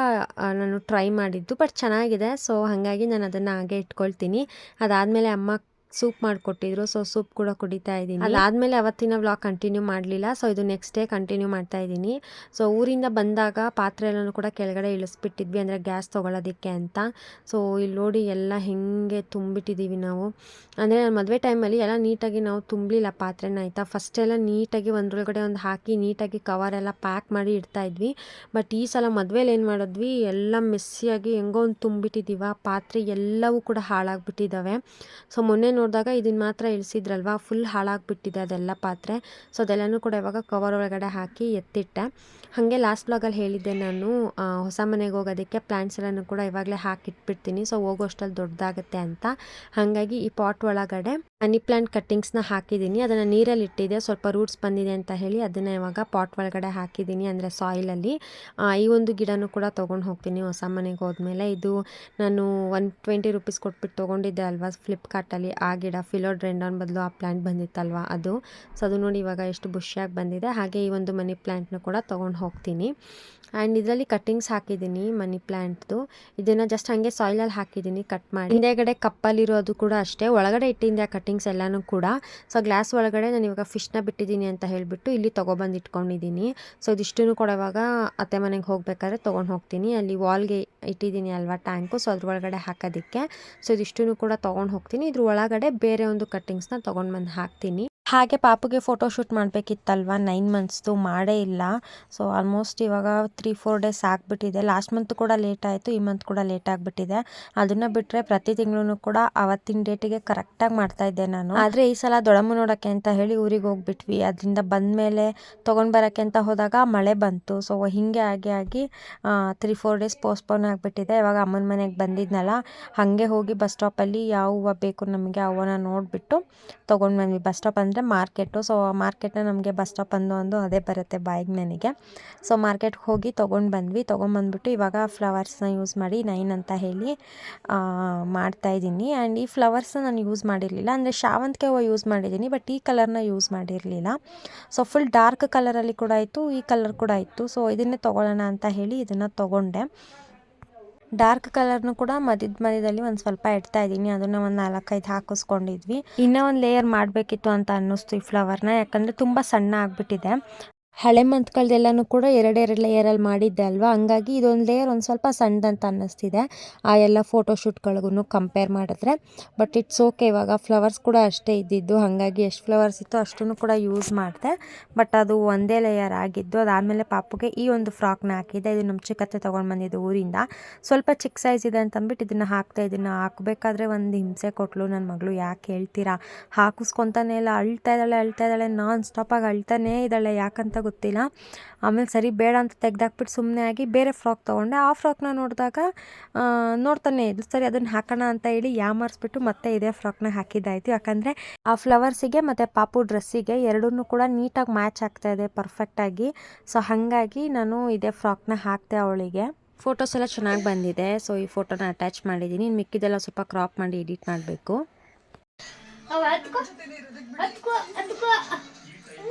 ನಾನು ಟ್ರೈ ಮಾಡಿದ್ದು ಬಟ್ ಚೆನ್ನಾಗಿದೆ. ಸೊ ಹಾಗಾಗಿ ನಾನು ಅದನ್ನು ಹಾಗೆ ಇಟ್ಕೊಳ್ತೀನಿ. ಅದಾದಮೇಲೆ ಅಮ್ಮ ಸೂಪ್ ಮಾಡಿಕೊಟ್ಟಿದ್ರು. ಸೊ ಸೂಪ್ ಕೂಡ ಕುಡಿತಾ ಇದ್ದೀನಿ. ಅದಾದಮೇಲೆ ಅವತ್ತಿನ ವ್ಲಾಗ್ ಕಂಟಿನ್ಯೂ ಮಾಡಲಿಲ್ಲ. ಸೊ ಇದು ನೆಕ್ಸ್ಟ್ ಡೇ ಕಂಟಿನ್ಯೂ ಮಾಡ್ತಾ ಇದ್ದೀನಿ. ಸೊ ಊರಿಂದ ಬಂದಾಗ ಪಾತ್ರೆ ಎಲ್ಲನೂ ಕೂಡ ಕೆಳಗಡೆ ಇಳಿಸ್ಬಿಟ್ಟಿದ್ವಿ. ಅಂದರೆ ಗ್ಯಾಸ್ ತೊಗೊಳೋದಕ್ಕೆ ಅಂತ. ಸೊ ಇಲ್ಲಿ ನೋಡಿ ಎಲ್ಲ ಹೆಂಗೆ ತುಂಬಿಟ್ಟಿದ್ದೀವಿ ನಾವು. ಅಂದರೆ ನಾನು ಮದುವೆ ಟೈಮಲ್ಲಿ ಎಲ್ಲ ನೀಟಾಗಿ ನಾವು ತುಂಬಲಿಲ್ಲ ಪಾತ್ರೆನ ಆಯಿತಾ. ಫಸ್ಟ್ ಎಲ್ಲ ನೀಟಾಗಿ ಒಂದ್ರೊಳಗಡೆ ಒಂದು ಹಾಕಿ ನೀಟಾಗಿ ಕವರ್ ಎಲ್ಲ ಪ್ಯಾಕ್ ಮಾಡಿ ಇಡ್ತಾ ಇದ್ವಿ. ಬಟ್ ಈ ಸಲ ಮದುವೆಲಿ ಏನು ಮಾಡಿದ್ವಿ? ಎಲ್ಲ ಮೆಸ್ಸಿಯಾಗಿ ಹೆಂಗೋ ಒಂದು ತುಂಬಿಟ್ಟಿದ್ದೀವ ಪಾತ್ರೆ ಎಲ್ಲವೂ ಕೂಡ ಹಾಳಾಗ್ಬಿಟ್ಟಿದ್ದಾವೆ ಸೊ ಮೊನ್ನೆ ನೋಡಿದಾಗ ಇದನ್ನ ಮಾತ್ರ ಇಳಿಸಿದ್ರಲ್ವ? ಫುಲ್ ಹಾಳಾಗಿಬಿಟ್ಟಿದೆ ಅದೆಲ್ಲ ಪಾತ್ರೆ. ಸೊ ಅದೆಲ್ಲನೂ ಕೂಡ ಇವಾಗ ಕವರ್ ಒಳಗಡೆ ಹಾಕಿ ಎತ್ತಿಟ್ಟೆ. ಹಾಗೆ ಲಾಸ್ಟ್ ಬ್ಲಾಗಲ್ಲಿ ಹೇಳಿದ್ದೆ ನಾನು ಹೊಸ ಮನೆಗೆ ಹೋಗೋದಕ್ಕೆ ಪ್ಲ್ಯಾಂಟ್ಸ್ ಎಲ್ಲನೂ ಕೂಡ ಇವಾಗಲೇ ಹಾಕಿಟ್ಬಿಡ್ತೀನಿ. ಸೊ ಹೋಗೋಷ್ಟಲ್ಲಿ ದೊಡ್ಡದಾಗುತ್ತೆ ಅಂತ. ಹಾಗಾಗಿ ಈ ಪಾಟ್ ಒಳಗಡೆ ಮನಿ ಪ್ಲ್ಯಾಂಟ್ ಕಟ್ಟಿಂಗ್ಸ್ನ ಹಾಕಿದ್ದೀನಿ. ಅದನ್ನು ನೀರಲ್ಲಿ ಇಟ್ಟಿದೆ. ಸ್ವಲ್ಪ ರೂಟ್ಸ್ ಬಂದಿದೆ ಅಂತ ಹೇಳಿ ಅದನ್ನು ಇವಾಗ ಪಾಟ್ ಒಳಗಡೆ ಹಾಕಿದ್ದೀನಿ ಅಂದರೆ ಸಾಯಿಲಲ್ಲಿ ಈ ಒಂದು ಗಿಡನೂ ಕೂಡ ತೊಗೊಂಡು ಹೋಗ್ತೀನಿ ಹೊಸ ಮನೆಗೆ ಹೋದ್ಮೇಲೆ. ಇದು ನಾನು ಒನ್ ಟ್ವೆಂಟಿ ರುಪೀಸ್ ಕೊಟ್ಬಿಟ್ಟು ತೊಗೊಂಡಿದ್ದೆ ಅಲ್ವಾ ಫ್ಲಿಪ್ಕಾರ್ಟಲ್ಲಿ ಆ ಗಿಡ ಫಿಲೋಡ್ರೆಂಡನ್ ಬದಲು ಆ ಪ್ಲ್ಯಾಂಟ್ ಬಂದಿತ್ತಲ್ವಾ ಅದು. ಸೊ ಅದು ನೋಡಿ ಇವಾಗ ಎಷ್ಟು ಬುಷಿಯಾಗಿ ಬಂದಿದೆ. ಹಾಗೆ ಈ ಒಂದು ಮನಿ ಪ್ಲ್ಯಾಂಟ್ನ ಕೂಡ ತೊಗೊಂಡು ಹೋಗ್ತೀನಿ. ಆ್ಯಂಡ್ ಇದರಲ್ಲಿ ಕಟ್ಟಿಂಗ್ಸ್ ಹಾಕಿದ್ದೀನಿ ಮನಿ ಪ್ಲ್ಯಾಂಟ್ದು ಇದನ್ನು ಜಸ್ಟ್ ಹಾಗೆ ಸಾಯಿಲಲ್ಲಿ ಹಾಕಿದ್ದೀನಿ ಕಟ್ ಮಾಡಿ. ಹಿಂದೆಗಡೆ ಕಪ್ಪಲ್ಲಿರೋದು ಕೂಡ ಅಷ್ಟೇ. ಒಳಗಡೆ ಇಟ್ಟಿದ್ದೆ ಕಟ್ಟಿಂಗ್ಸ್ ಎಲ್ಲನೂ ಕೂಡ. ಸೊ ಗ್ಲಾಸ್ ಒಳಗಡೆ ನಾನು ಇವಾಗ ಫಿಶ್ನ ಬಿಟ್ಟಿದ್ದೀನಿ ಅಂತ ಹೇಳಿಬಿಟ್ಟು ಇಲ್ಲಿ ತೊಗೊಬಂದು ಇಟ್ಕೊಂಡಿದ್ದೀನಿ. ಸೊ ಇದಿಷ್ಟೂ ಕೂಡ ಇವಾಗ ಅತ್ತೆ ಮನೆಗೆ ಹೋಗಬೇಕಾದ್ರೆ ತೊಗೊಂಡು ಹೋಗ್ತೀನಿ. ಅಲ್ಲಿ ವಾಲ್ಗೆ ಇಟ್ಟಿದ್ದೀನಿ ಅಲ್ವಾ ಟ್ಯಾಂಕು ಸೊ ಅದ್ರ ಒಳಗಡೆ ಹಾಕೋದಕ್ಕೆ. ಸೊ ಇದಿಷ್ಟೂ ಕೂಡ ತೊಗೊಂಡು ಹೋಗ್ತೀನಿ. ಇದ್ರ ಒಳಗಡೆ ಬೇರೆ ಒಂದು ಕಟ್ಟಿಂಗ್ಸ್ನ ತೊಗೊಂಡು ಬಂದು ಹಾಕ್ತೀನಿ. ಹಾಗೆ ಪಾಪುಗೆ ಫೋಟೋ ಶೂಟ್ ಮಾಡಬೇಕಿತ್ತಲ್ವ? ನೈನ್ ಮಂತ್ಸ್ದು ಮಾಡೇ ಇಲ್ಲ. ಸೊ ಆಲ್ಮೋಸ್ಟ್ ಇವಾಗ ತ್ರೀ ಫೋರ್ ಡೇಸ್ ಆಗಿಬಿಟ್ಟಿದೆ. ಲಾಸ್ಟ್ ಮಂತ್ ಕೂಡ ಲೇಟ್ ಆಯಿತು, ಈ ಮಂತ್ ಕೂಡ ಲೇಟ್ ಆಗಿಬಿಟ್ಟಿದೆ. ಅದನ್ನು ಬಿಟ್ಟರೆ ಪ್ರತಿ ತಿಂಗಳೂ ಕೂಡ ಅವತ್ತಿನ ಡೇಟಿಗೆ ಕರೆಕ್ಟಾಗಿ ಮಾಡ್ತಾ ಇದ್ದೆ ನಾನು. ಆದರೆ ಈ ಸಲ ದೊಡಮ್ಮ ನೋಡೋಕ್ಕೆ ಅಂತ ಹೇಳಿ ಊರಿಗೆ ಹೋಗ್ಬಿಟ್ವಿ. ಅದರಿಂದ ಬಂದಮೇಲೆ ತೊಗೊಂಡು ಬರೋಕ್ಕೆ ಅಂತ ಹೋದಾಗ ಮಳೆ ಬಂತು. ಸೊ ಹೀಗೆ ಆಗಿ ಆಗಿ ತ್ರೀ ಫೋರ್ ಡೇಸ್ ಪೋಸ್ಟ್ಪೋನ್ ಆಗಿಬಿಟ್ಟಿದೆ. ಇವಾಗ ಅಮ್ಮನ ಮನೆಗೆ ಬಂದಿದ್ನಲ್ಲ, ಹಾಗೆ ಹೋಗಿ ಬಸ್ ಸ್ಟಾಪಲ್ಲಿ ಯಾವ ಹೂವು ಬೇಕು ನಮಗೆ ಹೂವನ್ನ ನೋಡಿಬಿಟ್ಟು ತೊಗೊಂಡು ಬಂದ್ವಿ. ಬಸ್ ಸ್ಟಾಪ್ ಅಂದರೆ ಮಾರ್ಕೆಟು, ಸೊ ಮಾರ್ಕೆಟ್ನ ನಮಗೆ ಬಸ್ ಸ್ಟಾಪ್ ಅಂದು ಒಂದು ಅದೇ ಬರುತ್ತೆ ಬಾಯಿಗೆ ನನಗೆ ಸೊ ಮಾರ್ಕೆಟ್ಗೆ ಹೋಗಿ ತೊಗೊಂಡು ಬಂದ್ವಿ. ತೊಗೊಂಬಂದ್ಬಿಟ್ಟು ಇವಾಗ ಫ್ಲವರ್ಸ್ನ ಯೂಸ್ ಮಾಡಿ ನೈನ್ ಅಂತ ಹೇಳಿ ಮಾಡ್ತಾಯಿದ್ದೀನಿ ಆ್ಯಂಡ್ ಈ ಫ್ಲವರ್ಸ್ನ ನಾನು ಯೂಸ್ ಮಾಡಿರಲಿಲ್ಲ. ಅಂದರೆ ಶಾವಂತಿಗೆ ಹೂವು ಯೂಸ್ ಮಾಡಿದ್ದೀನಿ, ಬಟ್ ಈ ಕಲರ್ನ ಯೂಸ್ ಮಾಡಿರಲಿಲ್ಲ. ಸೊ ಫುಲ್ ಡಾರ್ಕ್ ಕಲರಲ್ಲಿ ಕೂಡ ಇತ್ತು ಈ ಕಲರ್ ಕೂಡ ಇತ್ತು ಸೊ ಇದನ್ನೇ ತೊಗೊಳ್ಳೋಣ ಅಂತ ಹೇಳಿ ಇದನ್ನು ತೊಗೊಂಡೆ. ಡಾರ್ಕ್ ಕಲರ್ನು ಕೂಡ ಮಧ್ಯದ ಮಧ್ಯದಲ್ಲಿ ಒಂದು ಸ್ವಲ್ಪ ಇಡ್ತಾ ಇದ್ದೀನಿ. ಅದನ್ನ ಒಂದು ನಾಲ್ಕೈದು ಹಾಕಿಸ್ಕೊಂಡಿದ್ವಿ. ಇನ್ನೂ ಒಂದು ಲೇಯರ್ ಮಾಡಬೇಕಿತ್ತು ಅಂತ ಅನ್ನಿಸ್ತು ಈ ಫ್ಲವರ್ನ ಯಾಕಂದರೆ ತುಂಬ ಸಣ್ಣ ಆಗಿಬಿಟ್ಟಿದೆ. ಹಳೆ ಮಂತ್ಗಳದೆಲ್ಲನೂ ಕೂಡ ಎರಡೆರಡು ಲೇಯರಲ್ಲಿ ಮಾಡಿದ್ದೆ ಅಲ್ವಾ? ಹಂಗಾಗಿ ಇದೊಂದು ಲೇಯರ್ ಒಂದು ಸ್ವಲ್ಪ ಸಣ್ಣದಂತ ಅನ್ನಿಸ್ತಿದೆ. ಆ ಎಲ್ಲ ಫೋಟೋಶೂಟ್ಗಳಿಗೂ ಕಂಪೇರ್ ಮಾಡಿದ್ರೆ. ಬಟ್ ಇಟ್ಸ್ ಓಕೆ, ಇವಾಗ ಫ್ಲವರ್ಸ್ ಕೂಡ ಅಷ್ಟೇ ಇದ್ದಿದ್ದು. ಹಾಗಾಗಿ ಎಷ್ಟು ಫ್ಲವರ್ಸ್ ಇತ್ತು ಅಷ್ಟನ್ನು ಕೂಡ ಯೂಸ್ ಮಾಡಿದೆ. ಬಟ್ ಅದು ಒಂದೇ ಲೇಯರ್ ಆಗಿದ್ದು, ಅದಾದಮೇಲೆ ಪಾಪುಗೆ ಈ ಒಂದು ಫ್ರಾಕ್ನ ಹಾಕಿದ್ದೆ. ಇದು ನಮ್ಮ ಚಿಕ್ಕತ್ತೆ ತೊಗೊಂಡು ಬಂದಿದ್ದು ಊರಿಂದ. ಸ್ವಲ್ಪ ಚಿಕ್ಕ ಸೈಜ್ ಇದೆ ಅಂತ ಅಂದ್ಬಿಟ್ಟು ಇದನ್ನು ಹಾಕ್ತಾ ಇದನ್ನು ಹಾಕಬೇಕಾದ್ರೆ ಒಂದು ಹಿಂಸೆ ಕೊಟ್ಲು ನನ್ನ ಮಗಳು. ಯಾಕೆ ಹೇಳ್ತೀರಾ? ಹಾಕಿಸ್ಕೊತಾನೆ ಇಲ್ಲ, ಅಳ್ತಾ ಇದ್ದಾಳೆ ಅಳ್ತಾ ಇದ್ದಾಳೆ, ನಾನ್ ಸ್ಟಾಪಾಗಿ ಅಳ್ತಾನೇ ಇದ್ದಾಳೆ. ಯಾಕಂತ ಗೊತ್ತಿಲ್ಲ. ಆಮೇಲೆ ಸರಿ ಬೇಡ ಅಂತ ತೆಗ್ದಾಕ್ಬಿಟ್ಟು ಸುಮ್ಮನೆ ಆಗಿ ಬೇರೆ ಫ್ರಾಕ್ ತೊಗೊಂಡೆ. ಆ ಫ್ರಾಕ್ನ ನೋಡಿದಾಗ ನೋಡ್ತಾನೆ ಇದ್ಲು. ಸರಿ, ಅದನ್ನು ಹಾಕೋಣ ಅಂತ ಹೇಳಿ ಯಾಮಾರಿಸ್ಬಿಟ್ಟು ಮತ್ತೆ ಇದೇ ಫ್ರಾಕ್ನ ಹಾಕಿದ್ದಾಯಿತು. ಯಾಕಂದರೆ ಆ ಫ್ಲವರ್ಸಿಗೆ ಮತ್ತು ಪಾಪು ಡ್ರೆಸ್ಸಿಗೆ ಎರಡನ್ನೂ ಕೂಡ ನೀಟಾಗಿ ಮ್ಯಾಚ್ ಆಗ್ತಾ ಇದೆ ಪರ್ಫೆಕ್ಟಾಗಿ ಸೊ, ಹಾಗಾಗಿ ನಾನು ಇದೇ ಫ್ರಾಕ್ನ ಹಾಕ್ತೆ ಅವಳಿಗೆ. ಫೋಟೋಸ್ ಎಲ್ಲ ಚೆನ್ನಾಗಿ ಬಂದಿದೆ. ಸೊ, ಈ ಫೋಟೋನ ಅಟ್ಯಾಚ್ ಮಾಡಿದ್ದೀನಿ. ಮಿಕ್ಕಿದೆಲ್ಲ ಸ್ವಲ್ಪ ಕ್ರಾಪ್ ಮಾಡಿ ಎಡಿಟ್ ಮಾಡಬೇಕು.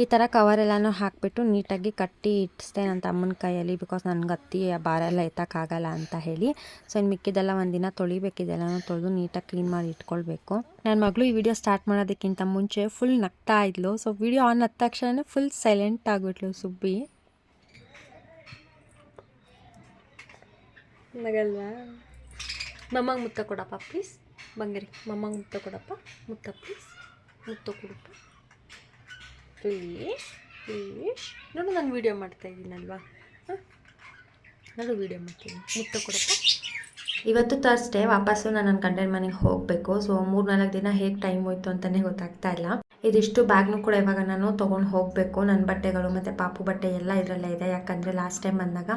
ಈ ಥರ ಕವರೆಲ್ಲನೂ ಹಾಕಿಬಿಟ್ಟು ನೀಟಾಗಿ ಕಟ್ಟಿ ಇಟ್ಟಿಸ್ತೇನೆ ನನ್ನ ತಮ್ಮನ ಕೈಯಲ್ಲಿ ಬಿಕಾಸ್ ನನಗೆ ಅತ್ತಿ ಭಾರ ಎಲ್ಲ ಎತ್ತಕ್ಕಾಗಲ್ಲ ಅಂತ ಹೇಳಿ. ಸೊ ಇನ್ನು ಮಿಕ್ಕಿದೆಲ್ಲ ಒಂದಿನ ತೊಳಿಬೇಕಿದೆಲ್ಲ ತೊಳೆದು ನೀಟಾಗಿ ಕ್ಲೀನ್ ಮಾಡಿ ಇಟ್ಕೊಳ್ಬೇಕು. ನನ್ನ ಮಗಳು ಈ ವಿಡಿಯೋ ಸ್ಟಾರ್ಟ್ ಮಾಡೋದಕ್ಕಿಂತ ಮುಂಚೆ ಫುಲ್ ನಗ್ತಾ ಇದ್ಲು. ಸೊ ವಿಡಿಯೋ ಆನ್ ಆದ ತಕ್ಷಣ ಫುಲ್ ಸೈಲೆಂಟ್ ಆಗಿಬಿಟ್ಲು ಸುಬ್ಬಿ. ನಗಲ್ವಾ? ಮುತ್ತ ಕೊಡಪ್ಪ ಪ್ಲೀಸ್ ಬಂಗರಿ. ಮಮ್ಮಂಗೆ ಮುತ್ತ ಕೊಡಪ್ಪ. ಮುತ್ತ ಪ್ಲೀಸ್ ಮುತ್ತ ಕೊಡಪ್ಪ ಪ್ಲೀಸ್ ಪ್ಲೀಸ್ ನೋಡು ನಾನು ವೀಡಿಯೋ ಮಾಡ್ತಾ ಇದ್ದೀನಲ್ವಾ? ಹಾಂ? ನೋಡು ವೀಡಿಯೋ ಮಾಡ್ತೀನಿ. ಮುತ್ತ ಕೊಡಪ್ಪ. ಇವತ್ತು ತರ್ಸ್ಡೇ ವಾಪಸ್ಸು ನಾನು ನನ್ನ ಗಂಡನ ಮನೆಗೆ ಹೋಗಬೇಕು. ಸೊ ಮೂರು ನಾಲ್ಕು ದಿನ ಹೇಗೆ ಟೈಮ್ ಹೋಯ್ತು ಅಂತಲೇ ಗೊತ್ತಾಗ್ತಾ ಇಲ್ಲ. ಇದಿಷ್ಟು ಬ್ಯಾಗ್ನು ಕೂಡ ಇವಾಗ ನಾನು ತೊಗೊಂಡು ಹೋಗಬೇಕು. ನನ್ನ ಬಟ್ಟೆಗಳು ಮತ್ತು ಪಾಪು ಬಟ್ಟೆ ಎಲ್ಲ ಇದರಲ್ಲೇ ಇದೆ. ಯಾಕಂದರೆ ಲಾಸ್ಟ್ ಟೈಮ್ ಬಂದಾಗ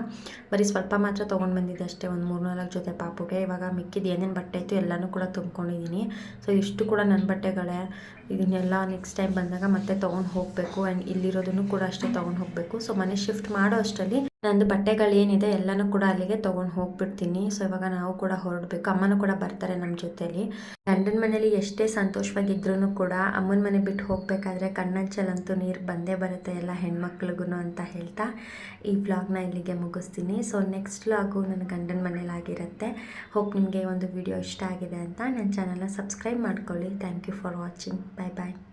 ಬರೀ ಸ್ವಲ್ಪ ಮಾತ್ರ ತೊಗೊಂಡು ಬಂದಿದ್ದೆ ಅಷ್ಟೇ. ಒಂದು ಮೂರು ನಾಲ್ಕು ಜೊತೆ ಪಾಪುಗೆ. ಇವಾಗ ಮಿಕ್ಕಿದ್ದು ಏನೇನು ಬಟ್ಟೆ ಇತ್ತು ಎಲ್ಲನೂ ಕೂಡ ತುಂಬ್ಕೊಂಡಿದ್ದೀನಿ ಸೊ ಇಷ್ಟು ಕೂಡ ನನ್ನ ಬಟ್ಟೆಗಳೇ ಇದನ್ನೆಲ್ಲ ನೆಕ್ಸ್ಟ್ ಟೈಮ್ ಬಂದಾಗ ಮತ್ತೆ ತೊಗೊಂಡು ಹೋಗಬೇಕು ಆ್ಯಂಡ್ ಇಲ್ಲಿರೋದನ್ನು ಕೂಡ ಅಷ್ಟೇ ತೊಗೊಂಡು ಹೋಗಬೇಕು. ಸೊ ಮನೆ ಶಿಫ್ಟ್ ಮಾಡೋ ಅಷ್ಟರಲ್ಲಿ ನಂದು ಬಟ್ಟೆಗಳು ಏನಿದೆ ಎಲ್ಲನೂ ಕೂಡ ಅಲ್ಲಿಗೆ ತೊಗೊಂಡು ಹೋಗ್ಬಿಡ್ತೀನಿ. ಸೊ ಇವಾಗ ನಾವು ಕೂಡ ಹೊರಡಬೇಕು. ಅಮ್ಮನೂ ಕೂಡ ಬರ್ತಾರೆ ನಮ್ಮ ಜೊತೇಲಿ. ಗಂಡನ ಮನೇಲಿ ಎಷ್ಟೇ ಸಂತೋಷವಾಗಿದ್ರೂ ಕೂಡ ಅಮ್ಮನ ಮನೆ ಬಿಟ್ಟು ಹೋಗಬೇಕಾದ್ರೆ ಕಣ್ಣಂಚಲಂತೂ ನೀರು ಬಂದೇ ಬರುತ್ತೆ ಎಲ್ಲ ಹೆಣ್ಮಕ್ಳಿಗೂ ಅಂತ ಹೇಳ್ತಾ. ಈ ವ್ಲಾಗ್ನ ಇಲ್ಲಿಗೆ ಮುಗಿಸ್ತೀನಿ. ಸೊ ನೆಕ್ಸ್ಟ್ ವ್ಲಾಗು ನನ್ನ ಗಂಡನ ಮನೇಲಾಗಿರುತ್ತೆ. ಹೋಪ್ ನಿಮಗೆ ಒಂದು ವಿಡಿಯೋ ಇಷ್ಟ ಆಗಿದೆ ಅಂತ. ನನ್ನ ಚಾನಲ್ನ ಸಬ್ಸ್ಕ್ರೈಬ್ ಮಾಡ್ಕೊಳ್ಳಿ. Thank you for watching 拜拜。